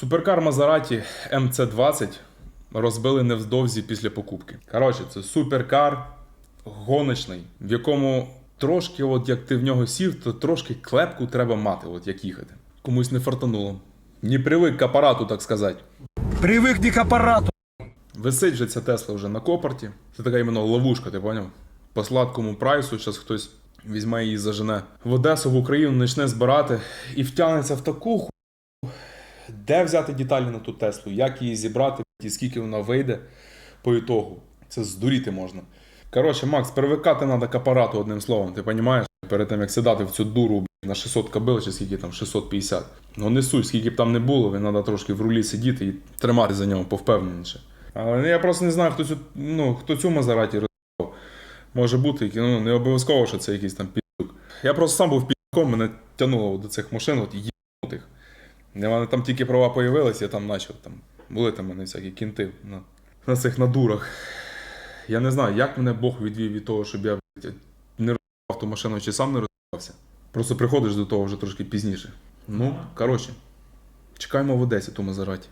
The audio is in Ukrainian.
Суперкар Мазераті МЦ-20 розбили невдовзі після покупки. Коротше, це суперкар гоночний, в якому трошки, от як ти в нього сів, то трошки клепку треба мати, от як їхати. Комусь не фартануло. Не привик к апарату, так сказати. Привыкни к аппарату. Висить же ця Тесла вже на копорті. Це така іменно ловушка, ти поняв? По сладкому прайсу, зараз хтось візьме її зажене в Одесу, в Україну почне збирати і втягнеться в таку ху... Де взяти деталі на ту Теслу, як її зібрати, і скільки вона вийде по ітогу. Це здуріти можна. Коротше, Макс, привикати треба к апарату одним словом, ти розумієш? Перед тим як сідати в цю дуру на 600 кабел, чи скільки там 650. Ну не суть, скільки б там не було, він треба трошки в рулі сидіти і тримати за нього повпевненіше. Але я просто не знаю, хто цю, ну, хто цю Мазераті роздав. Може бути, ну, не обов'язково, що це якийсь там підюк. Я просто сам був підюком, мене тягнуло до цих машин, от їбнутих. У мене там тільки права появилися, я там почав там. Були там мене всякі кінти на, на цих надурах. Я не знаю, як мене Бог відвів від того, щоб я не роздавав ту машину чи сам не розвивався. Просто приходиш до того вже трошки пізніше. Ну, коротше, чекаємо в Одесі ту Мазераті.